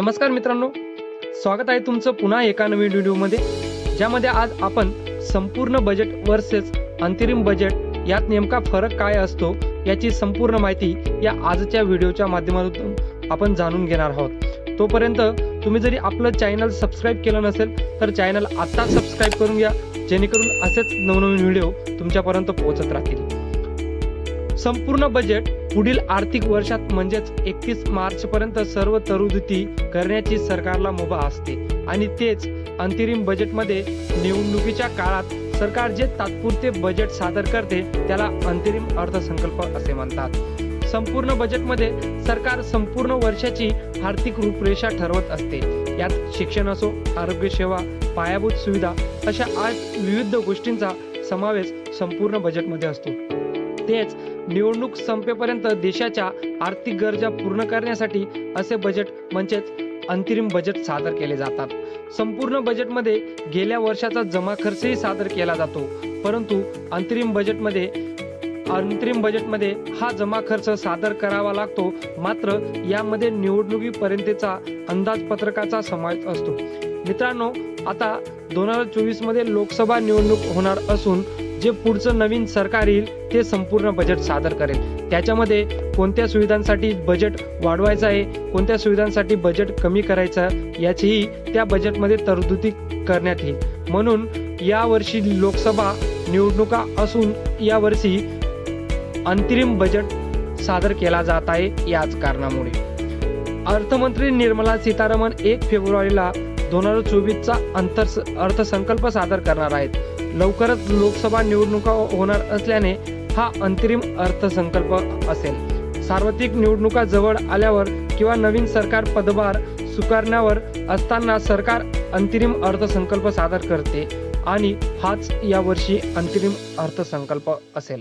नमस्कार मित्रांनो. स्वागत आहे तुमचं पुन्हा एका नवीन व्हिडिओमध्ये ज्यामध्ये आज आपण संपूर्ण बजेट वर्सेस अंतरिम बजेट यात नेमका फरक काय असतो याची संपूर्ण माहिती या आजच्या व्हिडिओच्या माध्यमातून आपण जाणून घेणार आहोत. तोपर्यंत तुम्ही जरी आपलं चॅनल सबस्क्राईब केलं नसेल तर चॅनल आत्ता सबस्क्राईब करून घ्या जेणेकरून असेच नवनवीन व्हिडिओ तुमच्यापर्यंत पोहोचत राहतील. संपूर्ण बजेट पुढील आर्थिक वर्षात म्हणजेच एकतीस मार्च पर्यंत सर्व तरतुदी करण्याची सरकारला मुभा असते. आणि तेच अंतरिम बजेटमध्ये निवडणुकीच्या काळात सरकार जे तात्पुरते बजेट सादर करते त्याला अंतरिम अर्थसंकल्प असे म्हणतात. संपूर्ण बजेटमध्ये सरकार संपूर्ण वर्षाची आर्थिक रूपरेषा ठरवत असते. यात शिक्षण असो आरोग्यसेवा पायाभूत सुविधा अशा आठ विविध गोष्टींचा समावेश संपूर्ण बजेटमध्ये असतो. तेच निवडणूक संपेपर्यंत देशाच्या आर्थिक गरजा पूर्ण करण्यासाठी असे बजेट म्हणजेच अंतरिम बजेट सादर केले जातात. संपूर्ण बजेटमध्ये गेल्या वर्षाचा जमा खर्चही सादर केला जातो. परंतु अंतरिम बजेटमध्ये अंतरिम बजेटमध्ये हा जमा खर्च सादर करावा लागतो. मात्र यामध्ये निवडणुकीपर्यंतचा अंदाजपत्रकाचा समावेश असतो. मित्रांनो आता दोन हजार चोवीसमध्ये लोकसभा निवडणूक होणार असून जे पुढचं नवीन सरकार येईल ते संपूर्ण बजेट सादर करेल. त्याच्यामध्ये कोणत्या सुविधांसाठी बजेट वाढवायचं आहे कोणत्या सुविधांसाठी बजेट कमी करायचं याचीही त्या बजेटमध्ये तरतुदी करण्यात येईल. म्हणून यावर्षी लोकसभा निवडणुका असून यावर्षी अंतरिम बजेट सादर केला जात आहे याच कारणामुळे. अर्थमंत्री निर्मला सीतारामन एक फेब्रुवारीला दोन हजार चोवीसचा अंतर अर्थसंकल्प सादर करणार आहेत. लवकरच लोकसभा निवडणुका होणार असल्याने हा अंतरिम अर्थसंकल्प असेल. सार्वत्रिक निवडणुका जवळ आल्यावर किंवा नवीन सरकार पदभार स्वीकारण्यावर असताना सरकार अंतरिम अर्थसंकल्प सादर करते आणि हाच यावर्षी अंतरिम अर्थसंकल्प असेल.